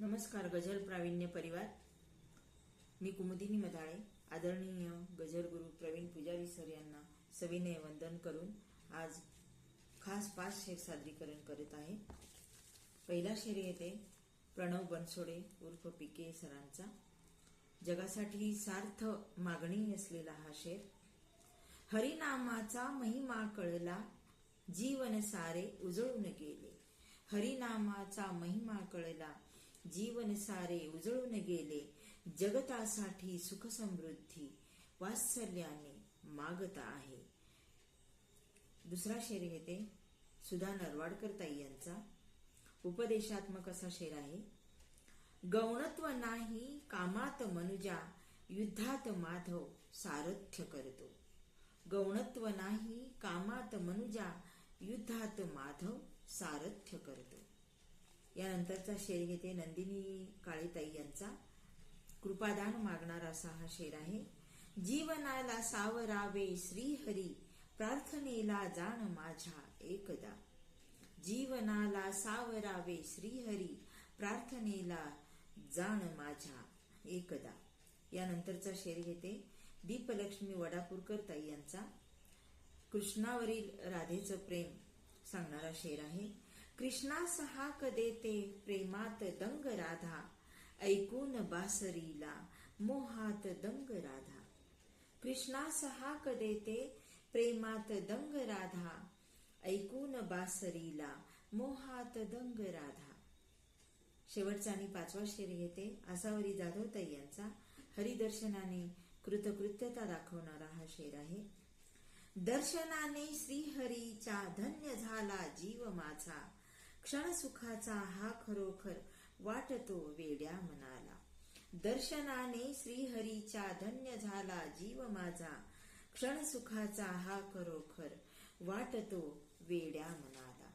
नमस्कार गझल प्रावीण्य परिवार. मी कुमुदिनी मदाळे आदरणीय गझल गुरु प्रवीण पुजारी सर यांना सविनय वंदन करून आज खास पाच शेर सादरीकरण करत आहे. पहिला शेर येते प्रणव बनसोडे उर्फ पिके सरांचा. जगासाठी सार्थ मागणी असलेला हा शेर हरिनामाचा महिमा कळला जीवन सारे उजळून गेले. हरिनामाचा महिमा कळला जीवन सारे उजळून गेले. जगतासाठी सुख समृद्धी वात्सल्याने मागता आहे. दुसरा शेर घेते सुधा नरवाडकर ताई यांचा. उपदेशात्मक असा शेर आहे. गौणत्व नाही कामात मनुजा युद्धात माधव सारथ्य करतो. गौणत्व नाही कामात मनुजा युद्धात माधव सारथ्य करतो. यानंतरचा शेर घेते नंदिनी काळीताई यांचा. कृपादान मागणारा असा हा शेर आहे. जीवनाला सावरावे श्रीहरी प्रार्थनेला जाण माझ्या एकदा. जीवनाला सावरावे श्रीहरी प्रार्थनेला जाण माझ्या एकदा. यानंतरचा शेर घेते दीपलक्ष्मी वडापूरकर ताई यांचा. कृष्णावरील राधेचं प्रेम सांगणारा शेर आहे. कृष्णास हाक देते प्रेमात दंग राधा? ऐकून बासरीला मोहात दंग राधा. कृष्णास हाक देते प्रेमात दंग राधा? ऐकून बासरीला मोहात दंग राधा. शेवटचा आणि पाचवा शेर घेते आसावरी जाधवताई यांचा हरिदर्शनाने कृतकृत्यता दाखवणारा हा शेर आहे. दर्शनाने श्रीहरीचा धन्य झाला जीव माझा. क्षणसुखाचा हा खरोखर वाटतो वेड्या मनाला. दर्शनाने श्रीहरीचा धन्य झाला जीव माझा. क्षणसुखाचा हा खरोखर वाटतो वेड्या मनाला.